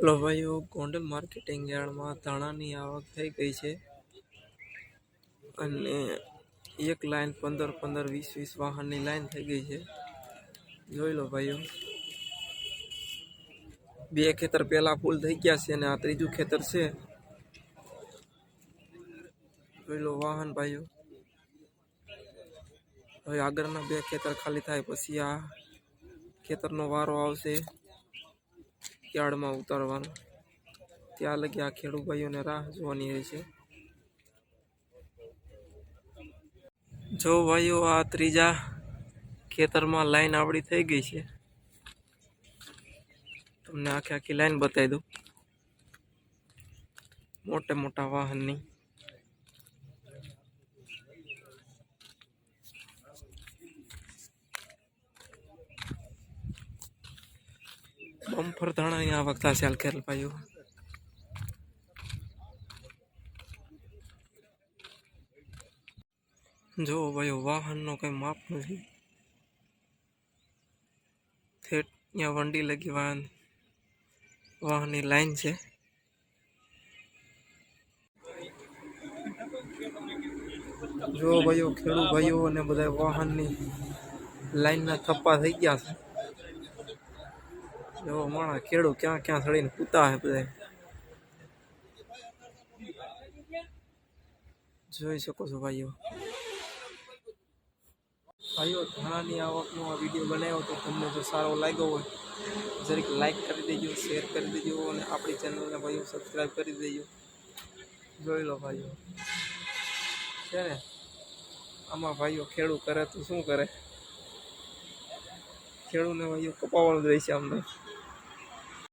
Hello ભાઈઓ Gondal marketing યાર્ડમાં ધાણાની આવક થઈ ગઈ છે અને એક લાઈન પંદર પંદર વીસ વીસ વાહનની લાઈન થઈ ગઈ છે. જોઈ લો ભાઈઓ. બે ખેતર પહેલા ફૂલ થઈ ગયા છે અને આ ત્રીજું ખેતર છે. જોઈ લો વાહન ભાઈઓ. હવે આગળના બે ખેતર ખાલી થાય, પછી આ ખેતરનો વારો આવશે. યાર્ડમાં ઉતારવાનું. ત્યાં લગી આ ખેડૂત ભાઈઓને રાહ જોવાની હોય છે. જો ભાઈઓ, આ ત્રીજા ખેતરમાં લાઈન આવડી થઈ ગઈ છે. તમને આખી આખી લાઈન બતાવી દઉં. મોટે મોટા વાહનની. બમ્ફર ધાણા અહીંયા વખતા હાલ ખેલ ભાઈઓ જો ભાઈઓ, વાહનનો કંઈ માપ નથી. થેટ ત્યાં વંડી લગી વાહન, વાહનની લાઈન છે. જો ભાઈઓ, ખેડૂત ભાઈઓ અને બધા વાહનની લાઈનના થપ્પા થઈ ગયા છે. જો માણા ખેડૂ ક્યાં ક્યાં સળીને પૂતા હે બધા. જોઈ શકો છો ભાઈઓ. ભાઈઓ ધાણાની આવકનો આ વીડિયો બનાવ્યો તો તમને જો સારો લાગ્યો હોય, જરીક લાઈક કરી દેજો શેર કરી દેજો અને આપણી ચેનલને ભાઈઓ સબસ્ક્રાઈબ કરી દેજો. જોઈ લો ભાઈઓ. છે ને? આમાં ભાઈઓ ખેડૂત કરે તો શું કરે? ખેડૂતને ભાઈઓ કપાવવાનું રહેશે અમને